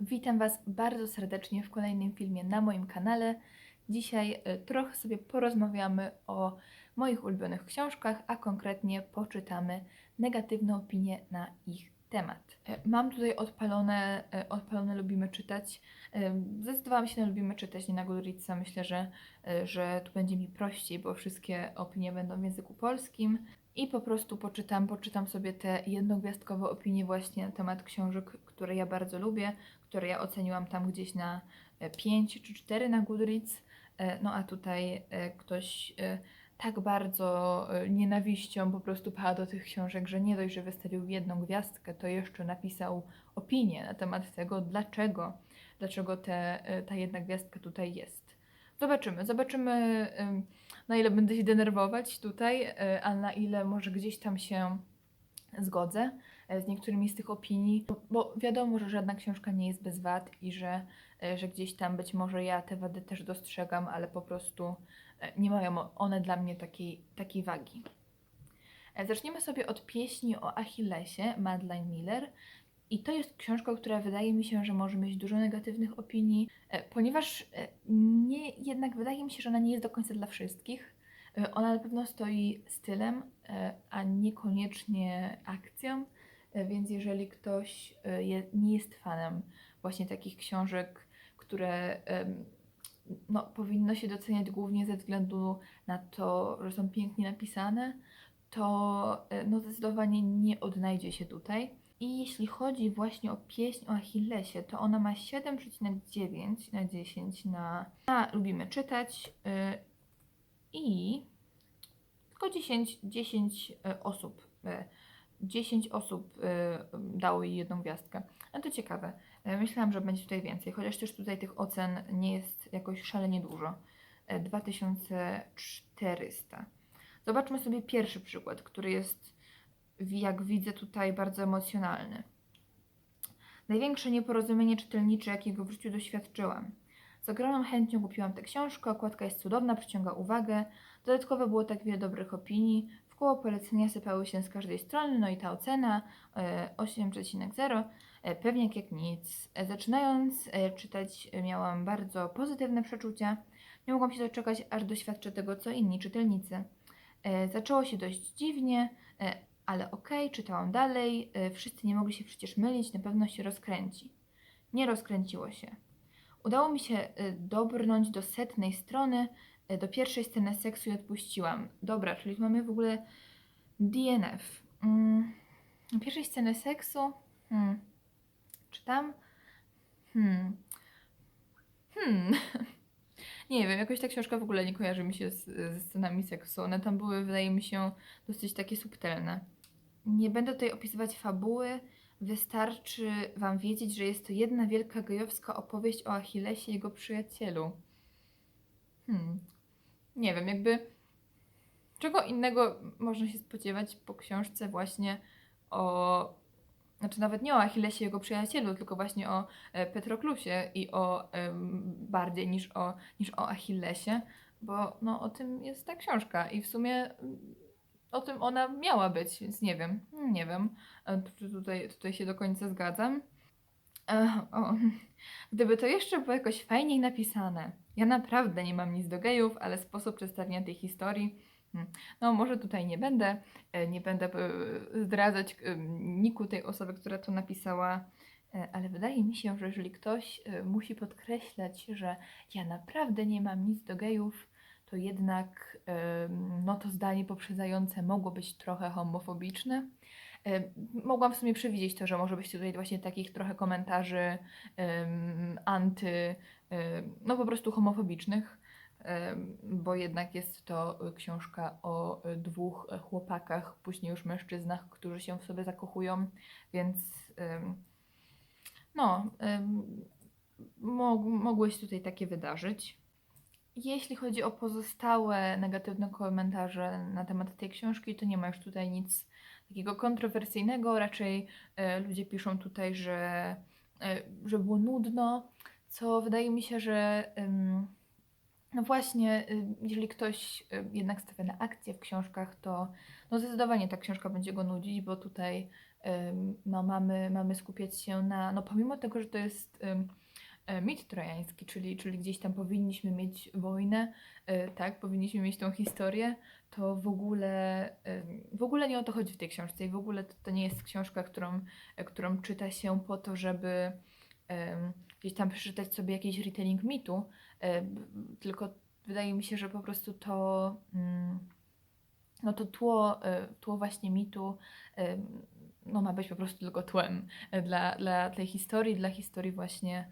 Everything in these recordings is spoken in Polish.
Witam Was bardzo serdecznie w kolejnym filmie na moim kanale. Dzisiaj y, trochę sobie porozmawiamy o moich ulubionych książkach, a konkretnie poczytamy negatywne opinie na ich temat. Y, Mam tutaj odpalone, y, odpalone lubimy czytać. Zdecydowałam się na lubimy czytać, nie na Goodreadsa. Myślę, że, że tu będzie mi prościej, bo wszystkie opinie będą w języku polskim. I po prostu poczytam, poczytam sobie te jednogwiazdkowe opinie właśnie na temat książek, które ja bardzo lubię, które ja oceniłam tam gdzieś na 5 czy 4 na Goodreads. E, No a tutaj e, ktoś e, tak bardzo e, nienawiścią po prostu pada do tych książek, że nie dość, że wystawił jedną gwiazdkę, to jeszcze napisał opinię na temat tego, dlaczego, dlaczego te, e, ta jedna gwiazdka tutaj jest. Zobaczymy, zobaczymy na ile będę się denerwować tutaj, e, a na ile może gdzieś tam się zgodzę e, z niektórymi z tych opinii, bo- wiadomo, że żadna książka nie jest bez wad i że, e, że gdzieś tam być może ja te wady też dostrzegam, ale po prostu e, nie mają one dla mnie takiej, takiej wagi. E, Zaczniemy sobie od pieśni o Achillesie Madeleine Miller. I to jest książka, która wydaje mi się, że może mieć dużo negatywnych opinii, e, ponieważ e, nie, jednak wydaje mi się, że ona nie jest do końca dla wszystkich. E, Ona na pewno stoi stylem, e, a niekoniecznie akcją, e, więc jeżeli ktoś e, je, nie jest fanem właśnie takich książek, które no, powinno się doceniać głównie ze względu na to, że są pięknie napisane, to e, no, zdecydowanie nie odnajdzie się tutaj. I jeśli chodzi właśnie o pieśń o Achillesie, to ona ma 7,9 na 10 na, na lubimy czytać yy, i tylko 10, 10 e, osób, e, 10 osób e, dało jej jedną gwiazdkę. No to ciekawe. E, Myślałam, że będzie tutaj więcej, chociaż też tutaj tych ocen nie jest jakoś szalenie dużo. E, 2400. Zobaczmy sobie pierwszy przykład, który jest, jak widzę tutaj, bardzo emocjonalny. Największe nieporozumienie czytelnicze, jakiego w życiu doświadczyłam. Z ogromną chęcią kupiłam tę książkę, okładka jest cudowna, przyciąga uwagę. Dodatkowo było tak wiele dobrych opinii. Koło polecenia sypały się z każdej strony, no i ta ocena e, 8,0 e, pewnie jak nic. E, Zaczynając e, czytać e, miałam bardzo pozytywne przeczucia. Nie mogłam się doczekać, aż doświadczę tego, co inni czytelnicy. E, Zaczęło się dość dziwnie, e, ale okej, czytałam dalej. E, Wszyscy nie mogli się przecież mylić, na pewno się rozkręci. Nie rozkręciło się. Udało mi się e, dobrnąć do setnej strony, e, do pierwszej sceny seksu i odpuściłam. Dobra, czyli mamy w ogóle DNF. Mm, pierwszej sceny seksu. Hmm. Czy tam? Hmm. Hmm. Nie wiem, jakoś ta książka w ogóle nie kojarzy mi się z, ze scenami seksu. One tam były, wydaje mi się, dosyć takie subtelne. Nie będę tutaj opisywać fabuły. Wystarczy Wam wiedzieć, że jest to jedna wielka gejowska opowieść o Achillesie i jego przyjacielu. Hmm. Nie wiem, jakby czego innego można się spodziewać po książce właśnie o... Znaczy nawet nie o Achillesie jego przyjacielu, tylko właśnie o e, Petroklusie i o bardziej niż o, niż o Achillesie, bo no, o tym jest ta książka i w sumie o tym ona miała być, więc nie wiem, nie wiem, e, tu- tutaj, tutaj się do końca zgadzam. E, o. Gdyby to jeszcze było jakoś fajniej napisane. Ja naprawdę nie mam nic do gejów, ale sposób przedstawienia tej historii. hmm, No, może tutaj nie będę, e, nie będę e, zdradzać e, niku tej osoby, która to napisała, ale wydaje mi się, że jeżeli ktoś musi podkreślać, że ja naprawdę nie mam nic do gejów, to jednak no to zdanie poprzedzające mogło być trochę homofobiczne. Mogłam w sumie przewidzieć to, że może być tutaj właśnie takich trochę komentarzy anty, no po prostu homofobicznych, bo jednak jest to książka o dwóch chłopakach, później już mężczyznach, którzy się w sobie zakochują, więc no, em, mog, mogły się tutaj takie wydarzyć. Jeśli chodzi o pozostałe negatywne komentarze na temat tej książki, to nie ma już tutaj nic takiego kontrowersyjnego. Raczej e, ludzie piszą tutaj, że, e, że było nudno, co wydaje mi się, że no właśnie, y, jeżeli ktoś jednak stawia na akcję w książkach, to no zdecydowanie ta książka będzie go nudzić, bo tutaj no mamy, mamy skupiać się na, no pomimo tego, że to jest e, mit trojański, czyli, czyli gdzieś tam powinniśmy mieć wojnę, e, tak, powinniśmy mieć tą historię, to w ogóle, em, w ogóle nie o to chodzi w tej książce i w ogóle to, to nie jest książka, którą, e, którą czyta się po to, żeby gdzieś tam przeczytać sobie jakiś retelling mitu, e, tylko wydaje mi się, że po prostu to, mm, no to tło, e, tło właśnie mitu e, no ma być po prostu tylko tłem e, dla, dla tej historii, dla historii właśnie e,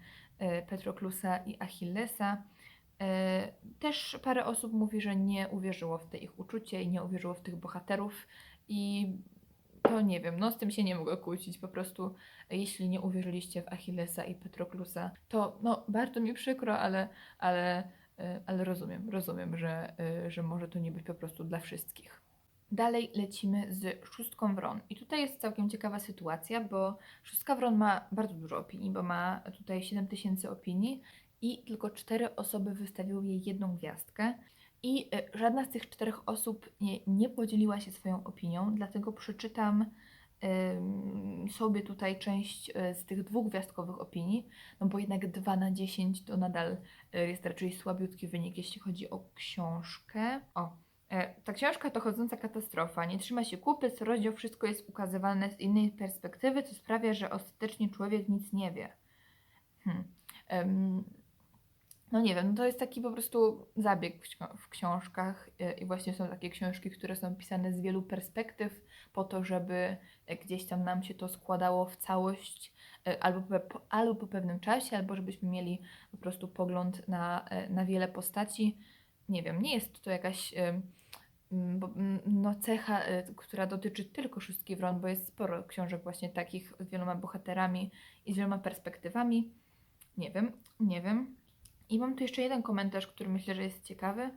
Patroklusa i Achillesa. E, Też parę osób mówi, że nie uwierzyło w te ich uczucie i nie uwierzyło w tych bohaterów i to nie wiem, no z tym się nie mogę kłócić, po prostu e, jeśli nie uwierzyliście w Achillesa i Patroklusa, to no bardzo mi przykro, ale, ale, e, ale rozumiem, rozumiem, że, e, że może to nie być po prostu dla wszystkich. Dalej lecimy z szóstką wron. I tutaj jest całkiem ciekawa sytuacja, bo szóstka wron ma bardzo dużo opinii, bo ma tutaj 7000 opinii i tylko cztery osoby wystawiły jej jedną gwiazdkę. I e, żadna z tych czterech osób nie, nie podzieliła się swoją opinią, dlatego przeczytam sobie tutaj część e, z tych dwugwiazdkowych opinii, no bo jednak 2 na 10 to nadal e, jest raczej słabiutki wynik, jeśli chodzi o książkę. O, Ta książka to chodząca katastrofa. Nie trzyma się kupy, co rozdział wszystko jest ukazywane z innej perspektywy, co sprawia, że ostatecznie człowiek nic nie wie. Hmm. Em, no nie wiem, no to jest taki po prostu zabieg w, w książkach e, i właśnie są takie książki, które są pisane z wielu perspektyw po to, żeby e, gdzieś tam nam się to składało w całość e, albo po, albo po pewnym czasie, albo żebyśmy mieli po prostu pogląd na, e, na wiele postaci. Nie wiem, nie jest to jakaś em, mm, mm, no, cecha, e, która dotyczy tylko szóstki wron, bo jest sporo książek właśnie takich z wieloma bohaterami i z wieloma perspektywami. Nie wiem, nie wiem. I mam tu jeszcze jeden komentarz, który myślę, że jest ciekawy.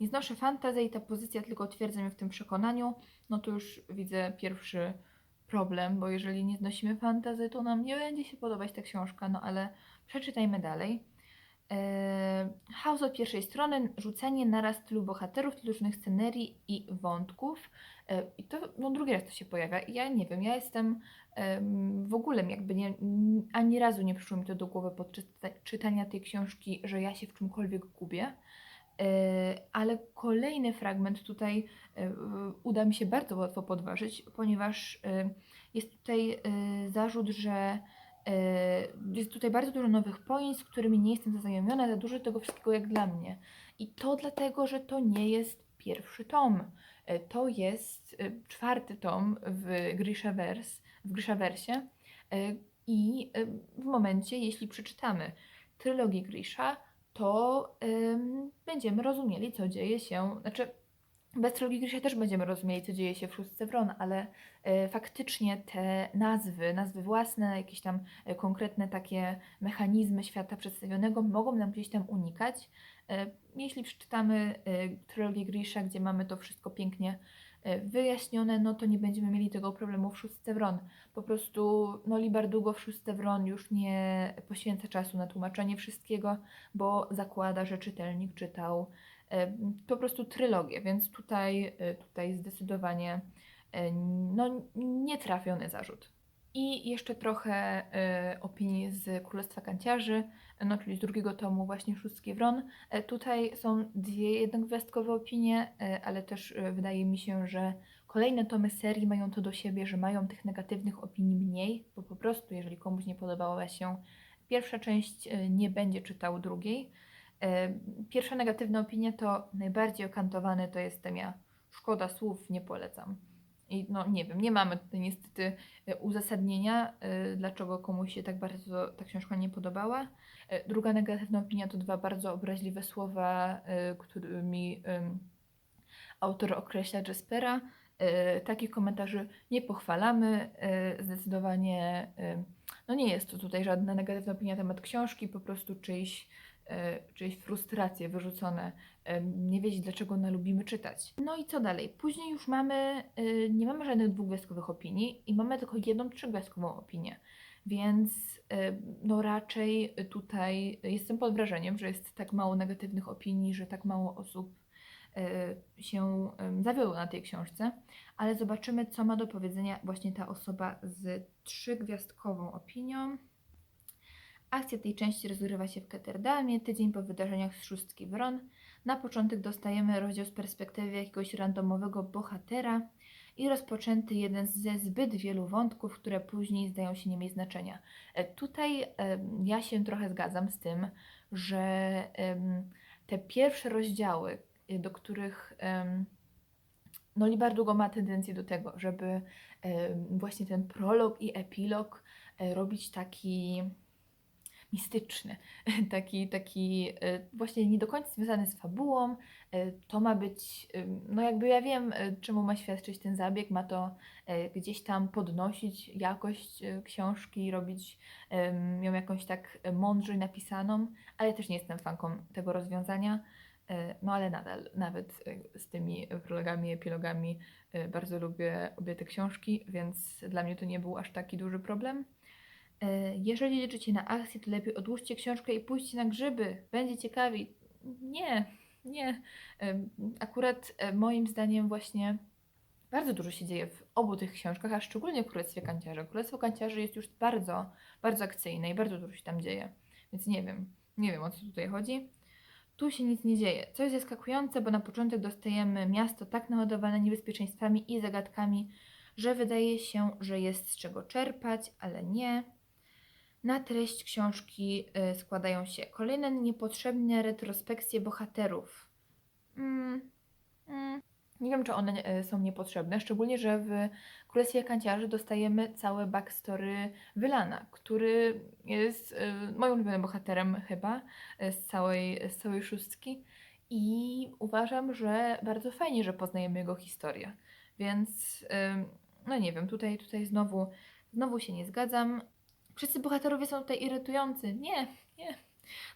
Nie znoszę fantazy i ta pozycja tylko utwierdza mnie w tym przekonaniu. No to już widzę pierwszy problem, bo jeżeli nie znosimy fantazy, to nam nie będzie się podobać ta książka, no ale przeczytajmy dalej. Eee, Chaos od pierwszej strony, rzucenie naraz tylu bohaterów, tylu różnych scenerii i wątków. Eee, I to no, drugi raz to się pojawia. Ja nie wiem, ja jestem em, w ogóle jakby nie, ani razu nie przyszło mi to do głowy podczas czyta- czytania tej książki, że ja się w czymkolwiek gubię. Ale kolejny fragment tutaj uda mi się bardzo łatwo podważyć, ponieważ jest tutaj zarzut, że jest tutaj bardzo dużo nowych pojęć, z którymi nie jestem zaznajomiona, za dużo tego wszystkiego jak dla mnie. I to dlatego, że to nie jest pierwszy tom. E, To jest e, czwarty tom w Grishaverse, w Grishaversie i w momencie, jeśli przeczytamy trylogię Grisha, to będziemy rozumieli, co dzieje się. Znaczy, bez trylogii Grisha też będziemy rozumieli, co dzieje się w szóstce Wron, ale e, faktycznie te nazwy, nazwy własne, jakieś tam e, konkretne takie mechanizmy świata przedstawionego mogą nam gdzieś tam unikać. E, jeśli przeczytamy trylogię Grisha, gdzie mamy to wszystko pięknie wyjaśnione, no to nie będziemy mieli tego problemu w szóstce Wron. Po prostu, no Libar długo w szóstce Wron już nie poświęca czasu na tłumaczenie wszystkiego, bo zakłada, że czytelnik czytał po prostu trylogię, więc tutaj, e, tutaj zdecydowanie e, no, nietrafiony zarzut. I jeszcze trochę e, opinii z Królestwa Kanciarzy, no, czyli z drugiego tomu właśnie Szóstki Wron. E, tutaj są dwie jednogwiazdkowe opinie, e, ale też e, wydaje mi się, że kolejne tomy serii mają to do siebie, że mają tych negatywnych opinii mniej, bo po prostu jeżeli komuś nie podobała się pierwsza część, e, nie będzie czytał drugiej. Pierwsza negatywna opinia to najbardziej okantowany to jestem ja. Szkoda słów, nie polecam. I no nie wiem, nie mamy tutaj niestety e, uzasadnienia, e, dlaczego komuś się tak bardzo ta książka nie podobała. E, Druga negatywna opinia to dwa bardzo obraźliwe słowa, którymi autor określa Jaspera. Takich komentarzy nie pochwalamy. Zdecydowanie no nie jest to tutaj żadna negatywna opinia na temat książki, po prostu czyjś, czyjeś frustracje wyrzucone. E, Nie wiedzieć, dlaczego ona lubimy czytać. No i co dalej? Później już mamy, e, nie mamy żadnych dwugwiazdkowych opinii i mamy tylko jedną trzygwiazdkową opinię. Więc e, no raczej tutaj jestem pod wrażeniem, że jest tak mało negatywnych opinii, że tak mało osób się zawiodło na tej książce, ale zobaczymy, co ma do powiedzenia właśnie ta osoba z trzygwiazdkową opinią. Akcja tej części rozgrywa się w Ketterdamie, tydzień po wydarzeniach z szóstki Wron. Na początek dostajemy rozdział z perspektywy jakiegoś randomowego bohatera i rozpoczęty jeden ze zbyt wielu wątków, które później zdają się nie mieć znaczenia. E, Tutaj ja się trochę zgadzam z tym, że te pierwsze rozdziały, y, do których no Libar długo ma tendencję do tego, żeby właśnie ten prolog i epilog e, robić taki mistyczny, taki, taki e, właśnie nie do końca związany z fabułą. E, To ma być, ym, no jakby ja wiem, e, czemu ma świadczyć ten zabieg, ma to e, gdzieś tam podnosić jakość e, książki, robić ją jakąś tak e, mądrzej napisaną, ale też nie jestem fanką tego rozwiązania. E, No ale nadal, nawet e, z tymi prologami, epilogami e, bardzo lubię obie te książki, więc dla mnie to nie był aż taki duży problem. E, Jeżeli liczycie na akcję, to lepiej odłóżcie książkę i pójdźcie na grzyby. Będzie ciekawi. Nie, nie. Em, Akurat e, moim zdaniem właśnie bardzo dużo się dzieje w obu tych książkach, a szczególnie w Królestwie Kanciarzy. Królestwo Kanciarzy jest już bardzo, bardzo akcyjne i bardzo dużo się tam dzieje. Więc nie wiem, nie wiem o co tutaj chodzi. Tu się nic nie dzieje. Co jest zaskakujące, bo na początek dostajemy miasto tak naładowane niebezpieczeństwami i zagadkami, że wydaje się, że jest z czego czerpać, ale nie. Na treść książki y, składają się kolejne niepotrzebne retrospekcje bohaterów. Mm, mm. Nie wiem, czy one y, są niepotrzebne, szczególnie, że w Królestwie Kanciarzy dostajemy całe backstory Wylana, który jest y, moim ulubionym bohaterem chyba z całej, z całej szóstki i uważam, że bardzo fajnie, że poznajemy jego historię. Więc, no nie wiem, tutaj, tutaj znowu, znowu się nie zgadzam. Wszyscy bohaterowie są tutaj irytujący. Nie, nie.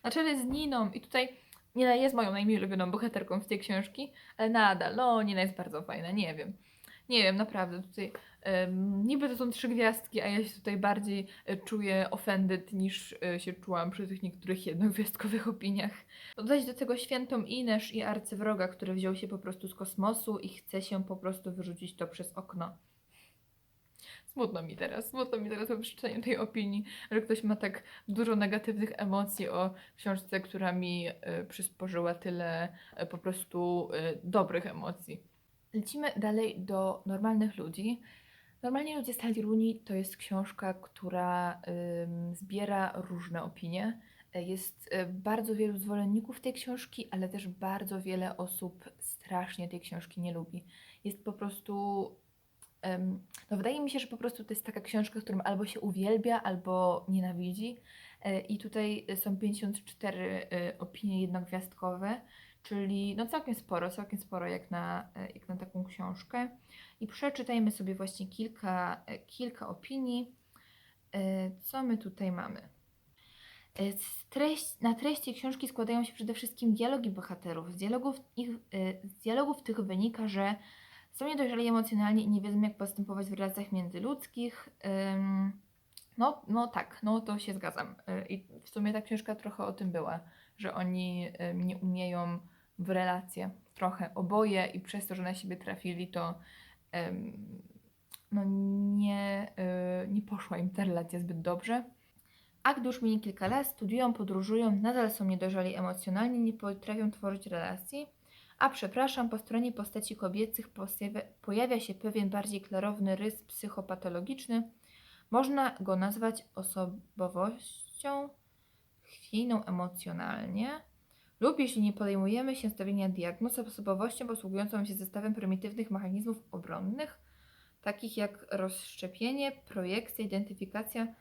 Na czele z Niną i tutaj Nina jest moją najmniej ulubioną bohaterką z tej książki, ale nadal, no Nina jest bardzo fajna, nie wiem. Nie wiem, naprawdę tutaj em, niby to są trzy gwiazdki, a ja się tutaj bardziej e, czuję offended niż e, się czułam przy tych niektórych jednogwiazdkowych opiniach. Dodać do tego świętą Inesz i arcywroga, który wziął się po prostu z kosmosu i chce się po prostu wyrzucić to przez okno. Smutno mi teraz, smutno mi teraz po przeczytaniu tej opinii, że ktoś ma tak dużo negatywnych emocji o książce, która mi y, przysporzyła tyle y, po prostu y, dobrych emocji. Lecimy dalej do normalnych ludzi. Normalnie ludzie Sally Rooney to jest książka, która ym, zbiera różne opinie. Jest bardzo wielu zwolenników tej książki, ale też bardzo wiele osób strasznie tej książki nie lubi. Jest po prostu No wydaje mi się, że po prostu to jest taka książka, którą albo się uwielbia, albo nienawidzi. E, I tutaj są 54 e, opinie jednogwiazdkowe, czyli no całkiem sporo, całkiem sporo jak na, e, jak na taką książkę. I przeczytajmy sobie właśnie kilka, kilka opinii. Co my tutaj mamy? Treść, na treści książki składają się przede wszystkim dialogi bohaterów. Z dialogów, ich, z dialogów tych wynika, że są niedojrzali emocjonalnie i nie wiedzą, jak postępować w relacjach międzyludzkich. No, no tak, no to się zgadzam. Y, I w sumie ta książka trochę o tym była, że oni nie umieją w relacje trochę oboje i przez to, że na siebie trafili, to no nie, y, nie poszła im ta relacja zbyt dobrze. A gdy już mieli kilka lat, studiują, podróżują, nadal są niedojrzali emocjonalnie, nie potrafią tworzyć relacji. A przepraszam, po stronie postaci kobiecych pojawia, się pewien bardziej klarowny rys psychopatologiczny. Można go nazwać osobowością chwiejną emocjonalnie, lub jeśli nie podejmujemy się stawienia diagnoz, osobowością posługującą się zestawem prymitywnych mechanizmów obronnych, takich jak rozszczepienie, projekcja, identyfikacja.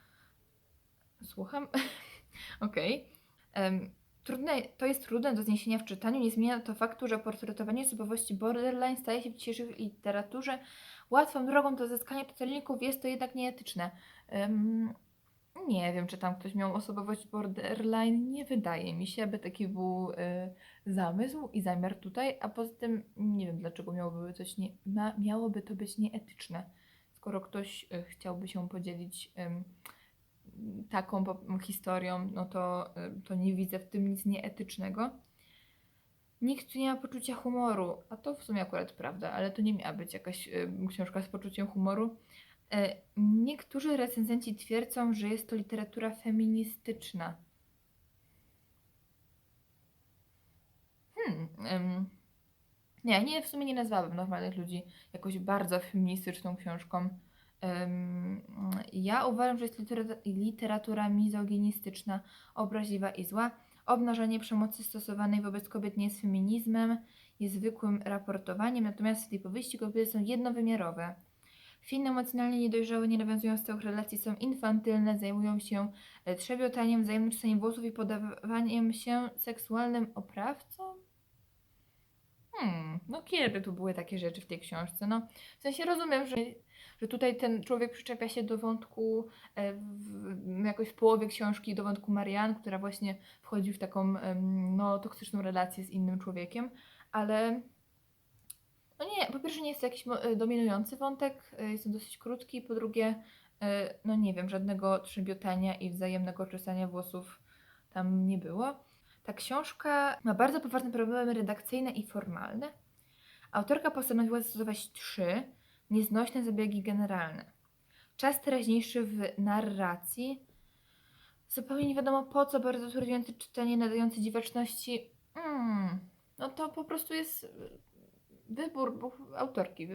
Słucham? Okej. Em, Trudne, to jest trudne do zniesienia w czytaniu. Nie zmienia to faktu, że portretowanie osobowości borderline staje się w dzisiejszej literaturze łatwą drogą do zyskania czytelników. Jest to jednak nieetyczne. Ym, nie wiem, czy tam ktoś miał osobowość borderline. Nie wydaje mi się, by taki był y, zamysł i zamiar tutaj. A poza tym nie wiem, dlaczego miałoby, coś nie, ma, miałoby to być nieetyczne, skoro ktoś y, chciałby się podzielić. ym, taką historią, no to, y, to nie widzę w tym nic nieetycznego. Nikt tu nie ma poczucia humoru, a to w sumie akurat prawda, ale to nie miała być jakaś y, książka z poczuciem humoru. E, niektórzy recenzenci twierdzą, że jest to literatura feministyczna. Hmm. nie, nie, w sumie nie nazwałabym normalnych ludzi jakoś bardzo feministyczną książką. Ja uważam, że jest literatura, literatura mizoginistyczna, obraźliwa i zła. Obnażanie przemocy stosowanej wobec kobiet nie jest feminizmem, jest zwykłym raportowaniem, natomiast w tej powieści kobiety są jednowymiarowe. Filmy emocjonalnie niedojrzałe nie nawiązują stałych relacji, są infantylne, zajmują się e, trzebiotaniem, wzajemnym czesaniem włosów i podawaniem się seksualnym oprawcom? Hmm, no kiedy tu były takie rzeczy w tej książce? No, w sensie rozumiem, że, że tutaj ten człowiek przyczepia się do wątku e, w, jakoś w połowie książki, do wątku Marianne, która właśnie wchodzi w taką no, toksyczną relację z innym człowiekiem, ale no nie, po pierwsze nie jest to jakiś e, dominujący wątek, e, jest on dosyć krótki, po drugie, no nie wiem, żadnego trzebiotania i wzajemnego czesania włosów tam nie było. Ta książka ma bardzo poważne problemy redakcyjne i formalne. Autorka postanowiła zastosować trzy nieznośne zabiegi generalne. Czas teraźniejszy w narracji, zupełnie nie wiadomo po co, bardzo trudniące czytanie, nadające dziwaczności. Mm, no to po prostu jest y, wybór autorki.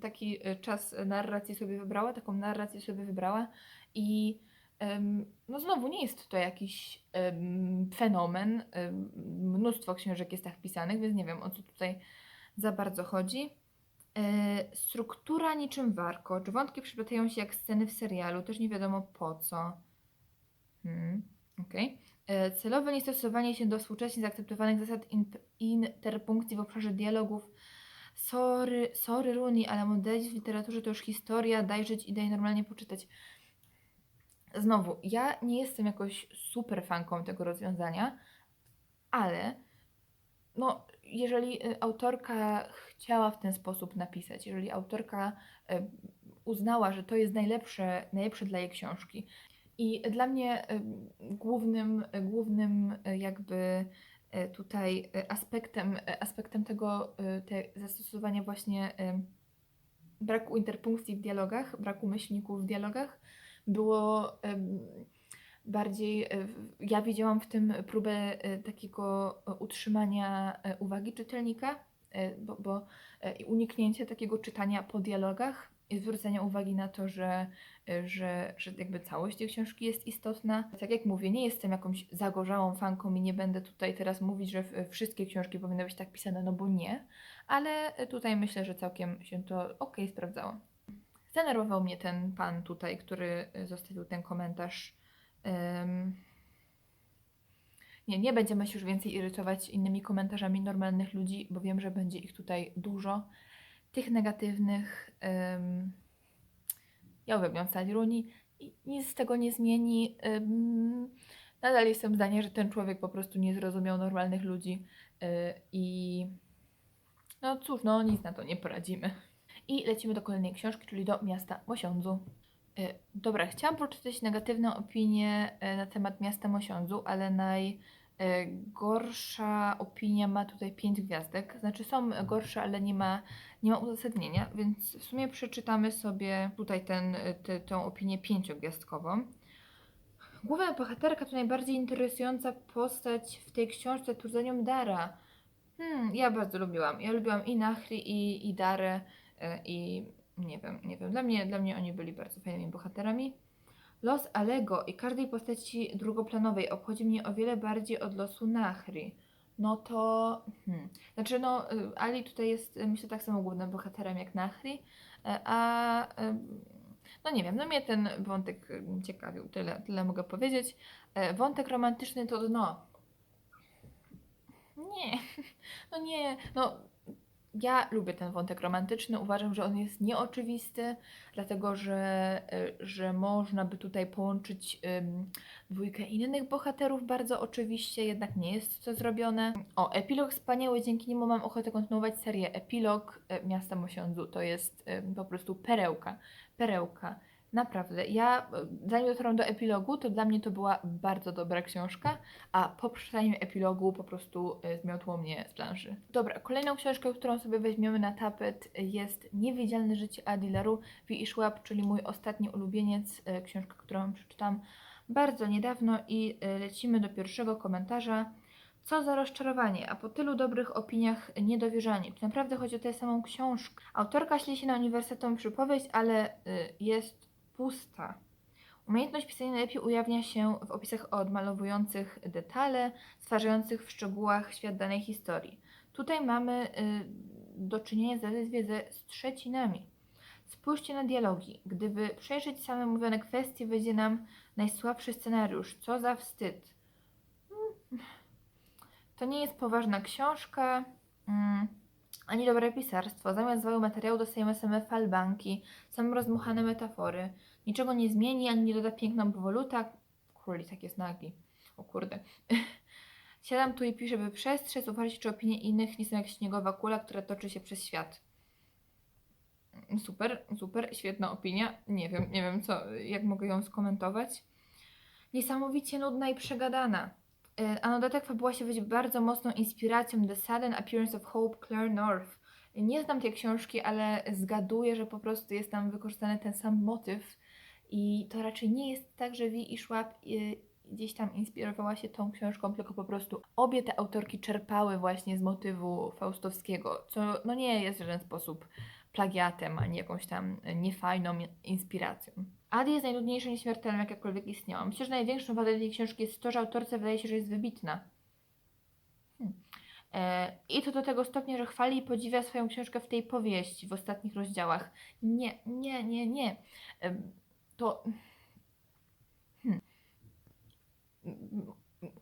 Taki y, czas narracji sobie wybrała, taką narrację sobie wybrała i no znowu nie jest to jakiś fenomen. Mnóstwo książek jest tak pisanych, więc nie wiem o co tutaj za bardzo chodzi. E, struktura niczym warkocz. Wątki przyplatają się jak sceny w serialu, też nie wiadomo po co. Hmm, okej. E, Celowe niestosowanie się do współcześnie zaakceptowanych zasad in- interpunkcji w obszarze dialogów. Sorry, sorry Runi, ale modelizm w literaturze to już historia, daj żyć i daj normalnie poczytać. Znowu, ja nie jestem jakoś super fanką tego rozwiązania, ale no, jeżeli y, autorka chciała w ten sposób napisać, jeżeli autorka y, uznała, że to jest najlepsze, najlepsze dla jej książki. I dla mnie y, głównym, głównym jakby tutaj aspektem, aspektem tego te zastosowania właśnie braku interpunkcji w dialogach, braku myślników w dialogach było bardziej, e, ja widziałam w tym próbę e, takiego e, utrzymania uwagi czytelnika, bo, bo uniknięcie takiego czytania po dialogach i zwrócenia uwagi na to, że, że, że jakby całość tej książki jest istotna. Tak jak mówię, nie jestem jakąś zagorzałą fanką i nie będę tutaj teraz mówić, że wszystkie książki powinny być tak pisane, no bo nie, ale tutaj myślę, że całkiem się to ok sprawdzało. Zdenerwował mnie ten pan tutaj, który zostawił ten komentarz. Nie, nie będziemy się już więcej irytować innymi komentarzami normalnych ludzi, bo wiem, że będzie ich tutaj dużo. Tych negatywnych. em, Ja uwielbiam Sally Rooney i nic z tego nie zmieni. Em, Nadal jestem zdania, że ten człowiek po prostu nie zrozumiał normalnych ludzi y, i no cóż, no nic na to nie poradzimy. I lecimy do kolejnej książki, czyli do Miasta Mosiądzu. E, Dobra, chciałam przeczytać negatywną opinię e, na temat Miasta Mosiądzu, ale najgorsza opinia ma tutaj 5 gwiazdek. Znaczy są gorsze, ale nie ma, nie ma uzasadnienia, więc w sumie przeczytamy sobie tutaj ten, e, tę tę opinię pięciogwiazdkową. Główna bohaterka to najbardziej interesująca postać w tej książce, tu za nią Dara. Hmm, ja bardzo lubiłam. Ja lubiłam i Nachri, i, i Darę, i nie wiem, nie wiem. Dla mnie, dla mnie oni byli bardzo fajnymi bohaterami. Los Alego i każdej postaci drugoplanowej obchodzi mnie o wiele bardziej od losu Nachri. No to. Hmm. Znaczy, no, y, Ali tutaj jest, y, myślę, tak samo głównym bohaterem jak Nachri, y, a. No nie wiem, no mnie ten wątek ciekawił, tyle, tyle mogę powiedzieć. Wątek romantyczny to dno. Nie, no nie, no ja lubię ten wątek romantyczny. Uważam, że on jest nieoczywisty, dlatego że, y, że można by tutaj połączyć dwójkę innych bohaterów bardzo oczywiście, jednak nie jest to zrobione. O, epilog wspaniały, dzięki niemu mam ochotę kontynuować serię. Epilog y, Miasta Mosiądzu to jest po prostu perełka, perełka. Naprawdę, ja zanim dotarłam do epilogu, to dla mnie to była bardzo dobra książka, a po przeczytaniu epilogu po prostu e, zmiotło mnie z planszy. Dobra, kolejną książką, którą sobie weźmiemy na tapet jest Niewidzialne życie Adi Laru W. Schwab, czyli mój ostatni ulubieniec, e, książka, którą przeczytam bardzo niedawno i e, lecimy do pierwszego komentarza. Co za rozczarowanie, a po tylu dobrych opiniach niedowierzanie. Czy naprawdę chodzi o tę samą książkę? Autorka śli się na uniwersytetą przypowieść, ale y, jest pusta. Umiejętność pisania najlepiej ujawnia się w opisach odmalowujących detale, stwarzających w szczegółach świat danej historii. Tutaj mamy y, do czynienia zaledwie ze strzecinami. Spójrzcie na dialogi. Gdyby przejrzeć same mówione kwestie, wyjdzie nam najsłabszy scenariusz. Co za wstyd. Mm. To nie jest poważna książka, mm, ani dobre pisarstwo. Zamiast zwału materiału dostajemy same falbanki, same rozmuchane metafory. Niczego nie zmieni, ani nie doda piękną powoluta. Królik jest nagi. O kurde. Siadam tu i piszę, by przestrzec, uważać, czy opinie innych nie są jak śniegowa kula, która toczy się przez świat. Super, super, świetna opinia. Nie wiem, nie wiem, co, jak mogę ją skomentować. Niesamowicie nudna i przegadana. E, A na dodatek fabuła się wydaje bardzo mocną inspiracją The Sudden Appearance of Hope Claire North. Nie znam tej książki, ale zgaduję, że po prostu jest tam wykorzystany ten sam motyw i to raczej nie jest tak, że Wi i Schwab y, gdzieś tam inspirowała się tą książką, tylko po prostu obie te autorki czerpały właśnie z motywu faustowskiego, co no nie jest w żaden sposób plagiatem, ani jakąś tam niefajną inspiracją. Adi jest najnudniejszą nieśmiertelną, jakakolwiek istniała. Myślę, że największą wadą tej książki jest to, że autorce wydaje się, że jest wybitna. Hmm. E, I to do tego stopnia, że chwali i podziwia swoją książkę w tej powieści, w ostatnich rozdziałach. Nie, nie, nie, nie. To. Hmm.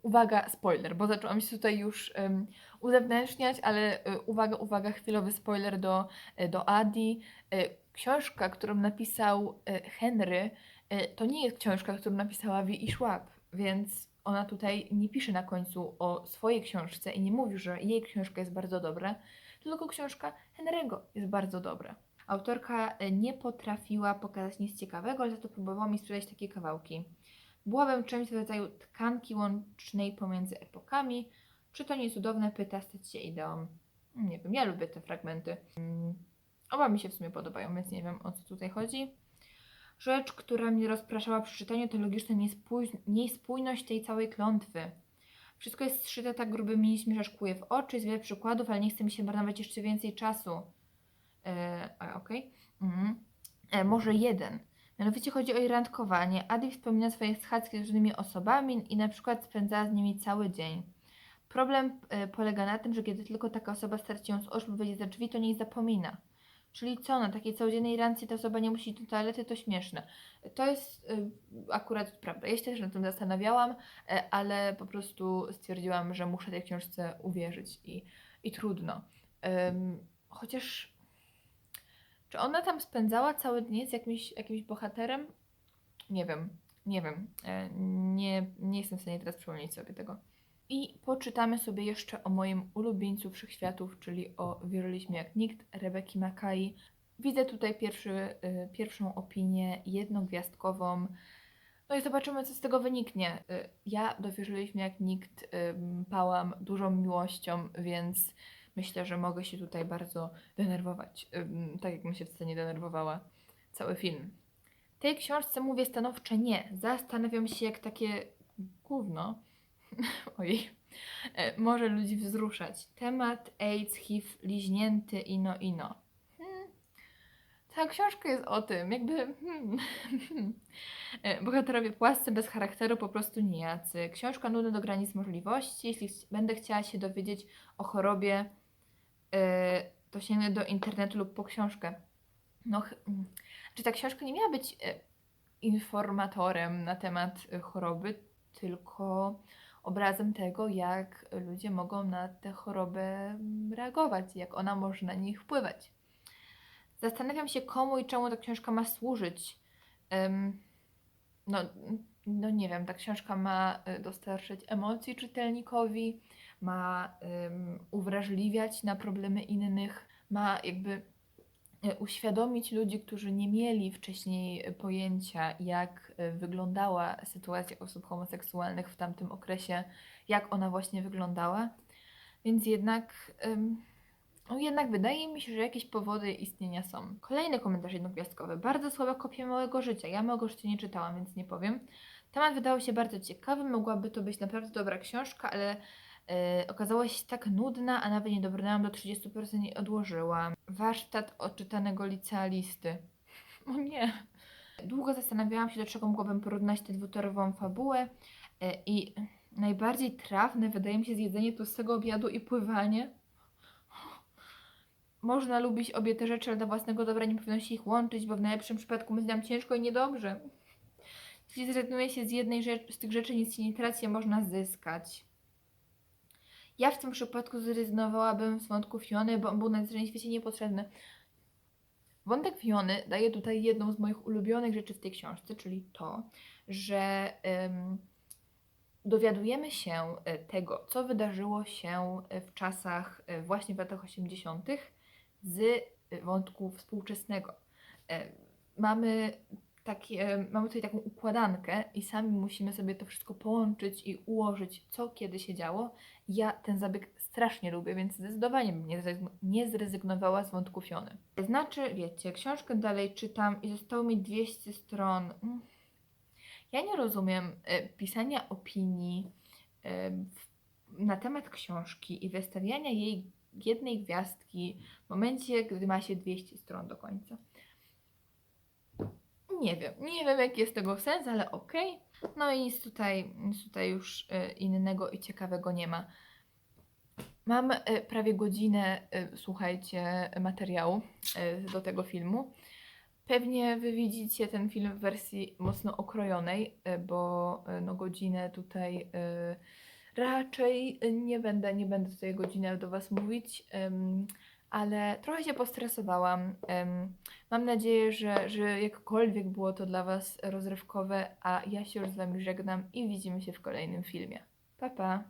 Uwaga, spoiler, bo zaczęłam się tutaj już um, uzewnętrzniać, ale y, uwaga, uwaga, chwilowy spoiler do, y, do Adi. Y, książka, którą napisał Henry, to nie jest książka, którą napisała Wi i Schwab, więc ona tutaj nie pisze na końcu o swojej książce i nie mówi, że jej książka jest bardzo dobra, tylko książka Henry'ego jest bardzo dobra. Autorka y, nie potrafiła pokazać nic ciekawego, ale za to próbowała mi sprzedać takie kawałki. Byłabym czymś w rodzaju tkanki łącznej pomiędzy epokami. Czy to nie cudowne? Pyta, stać się ideą. Nie wiem, ja lubię te fragmenty. Mm, Oba mi się w sumie podobają, więc nie wiem o co tutaj chodzi. Rzecz, która mnie rozpraszała przy czytaniu, to logiczna niespój- niespójność tej całej klątwy. Wszystko jest zszyte tak grubymi nićmi, że aż kłuje w oczy, jest wiele przykładów, ale nie chce mi się marnować jeszcze więcej czasu. E, okej. Mhm. E, może jeden. Mianowicie chodzi o jej randkowanie. Adi wspomina swoje schadzki z różnymi osobami i na przykład spędzała z nimi cały dzień. Problem e, polega na tym, że kiedy tylko taka osoba starczy ją z oczu, wyjdzie za drzwi, to nie zapomina. Czyli co, na takiej codziennej rancji ta osoba nie musi iść do toalety, to śmieszne. To jest y, akurat prawda. Ja się też nad tym zastanawiałam, e, ale po prostu stwierdziłam, że muszę tej książce uwierzyć i, i trudno. Ym, chociaż czy ona tam spędzała cały dzień z jakimś, jakimś bohaterem? Nie wiem, nie wiem. E, Nie, nie jestem w stanie teraz przypomnieć sobie tego. I poczytamy sobie jeszcze o moim ulubieńcu wszechświatów, czyli o Wierzyliśmy jak nikt, Rebeki Makai. Widzę tutaj pierwszy, y, pierwszą opinię jednogwiazdkową. No i zobaczymy, co z tego wyniknie. Y, Ja do Wierzyliśmy jak nikt pałam dużą miłością, więc myślę, że mogę się tutaj bardzo denerwować. Tak jakbym się w scenie denerwowała cały film. Tej książce mówię stanowcze nie. Zastanawiam się, jak takie gówno ojej, e, może ludzi wzruszać. Temat AIDS, HIV, liźnięty, ino, ino. Hmm. Ta książka jest o tym, jakby hmm. E, bohaterowie płascy, bez charakteru, po prostu nijacy. Książka nudna do granic możliwości. Jeśli będę chciała się dowiedzieć o chorobie, to sięgnę do internetu lub po książkę. No, mm. czy ta książka nie miała być e, informatorem na temat e, choroby, tylko obrazem tego, jak ludzie mogą na tę chorobę mm, reagować, jak ona może na nich wpływać. Zastanawiam się, komu i czemu ta książka ma służyć. No, no nie wiem, ta książka ma y, dostarczyć emocji czytelnikowi, ma em, uwrażliwiać na problemy innych, ma jakby e, uświadomić ludzi, którzy nie mieli wcześniej pojęcia, jak e, wyglądała sytuacja osób homoseksualnych w tamtym okresie, jak ona właśnie wyglądała. Więc jednak, em, no jednak wydaje mi się, że jakieś powody istnienia są. Kolejny komentarz jednogwiazdkowy. Bardzo słaba kopia Małego Życia. Ja Małego Życia nie czytałam, więc nie powiem. Temat wydał się bardzo ciekawy, mogłaby to być naprawdę dobra książka, ale okazała się tak nudna, a nawet nie dobrnęłam do 30% i odłożyłam. Warsztat odczytanego licealisty. O nie. Długo zastanawiałam się, do czego mogłabym porównać tę dwutorową fabułę e, i najbardziej trafne wydaje mi się zjedzenie tłustego obiadu i pływanie. Można lubić obie te rzeczy, ale dla własnego dobra nie powinno się ich łączyć, bo w najlepszym przypadku nam ciężko i niedobrze. Jeśli zrezygnuje się z jednej z tych rzeczy, nic się nie traci, można zyskać. Ja w tym przypadku zrezygnowałabym z wątku Fiony, bo on był na w świecie niepotrzebny. Wątek Fiony daje tutaj jedną z moich ulubionych rzeczy w tej książce, czyli to, że em, dowiadujemy się e, tego, co wydarzyło się e, w czasach, e, właśnie w latach 80., z wątku współczesnego. Mamy, takie, mamy tutaj taką układankę i sami musimy sobie to wszystko połączyć i ułożyć, co kiedy się działo. Ja ten zabieg strasznie lubię, więc zdecydowanie bym nie, zrezygn- nie zrezygnowała z wątku Fiony. Znaczy, wiecie, książkę dalej czytam i zostało mi 200 stron. Mm. Ja nie rozumiem e, pisania opinii e, na temat książki i wystawiania jej jednej gwiazdki w momencie, gdy ma się 200 stron do końca. Nie wiem, nie wiem jaki jest tego sens, ale okej. No i nic tutaj, nic tutaj już e, innego i ciekawego nie ma. Mam e, prawie godzinę, e, słuchajcie, materiału do tego filmu. Pewnie wy widzicie ten film w wersji mocno okrojonej, bo no godzinę tutaj raczej nie będę, nie będę tutaj godzinę do was mówić, ale trochę się postresowałam. Mam nadzieję, że, że jakkolwiek było to dla was rozrywkowe, a ja się już z wami żegnam i widzimy się w kolejnym filmie. Pa pa!